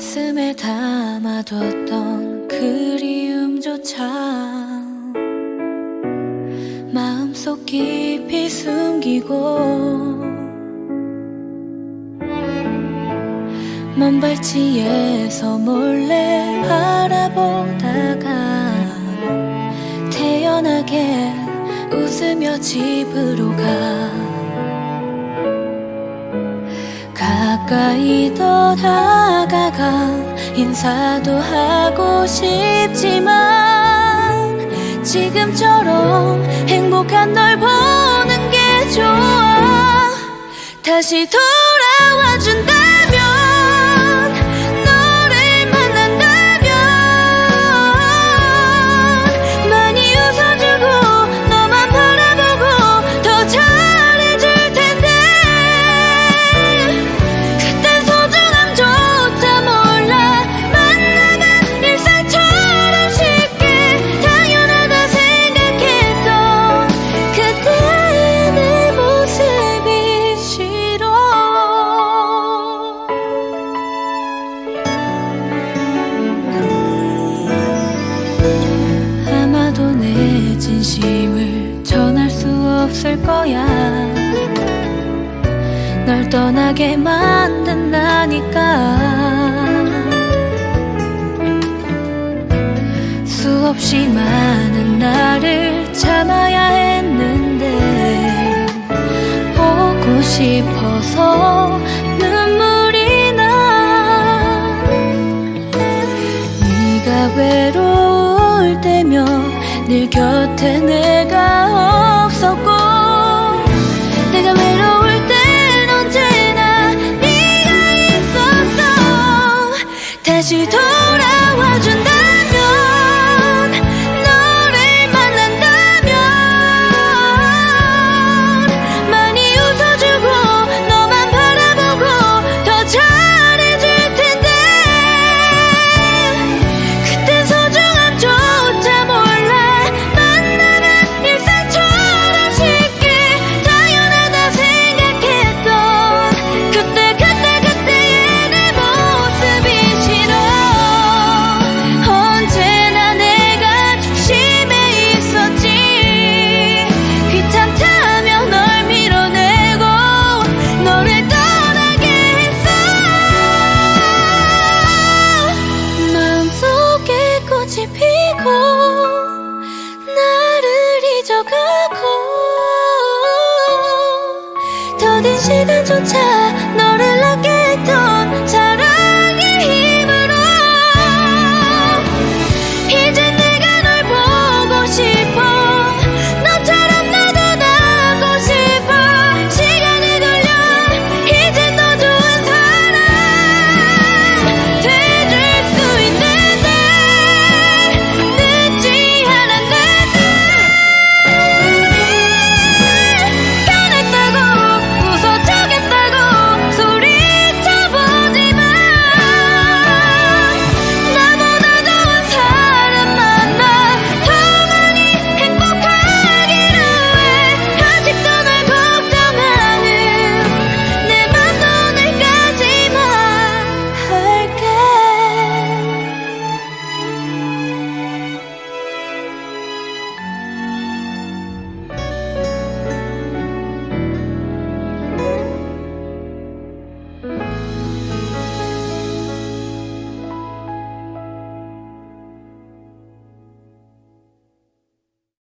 가슴에 담아뒀던 그리움조차 마음속 깊이 숨기고 먼 발치에서 몰래 바라보다가 태연하게 웃으며 집으로 가 가까이 더 다가가 인사도 하고 싶지만 지금처럼 행복한 널 보는 게 좋아. 다시 돌아와 준다 없을 거야. 널 떠나게 만든다니까. 수없이 많은 나를 참아야 했는데 보고 싶어서 눈물이 나. 네가 외로울 때면 늘 곁에 내가 시간조차 너를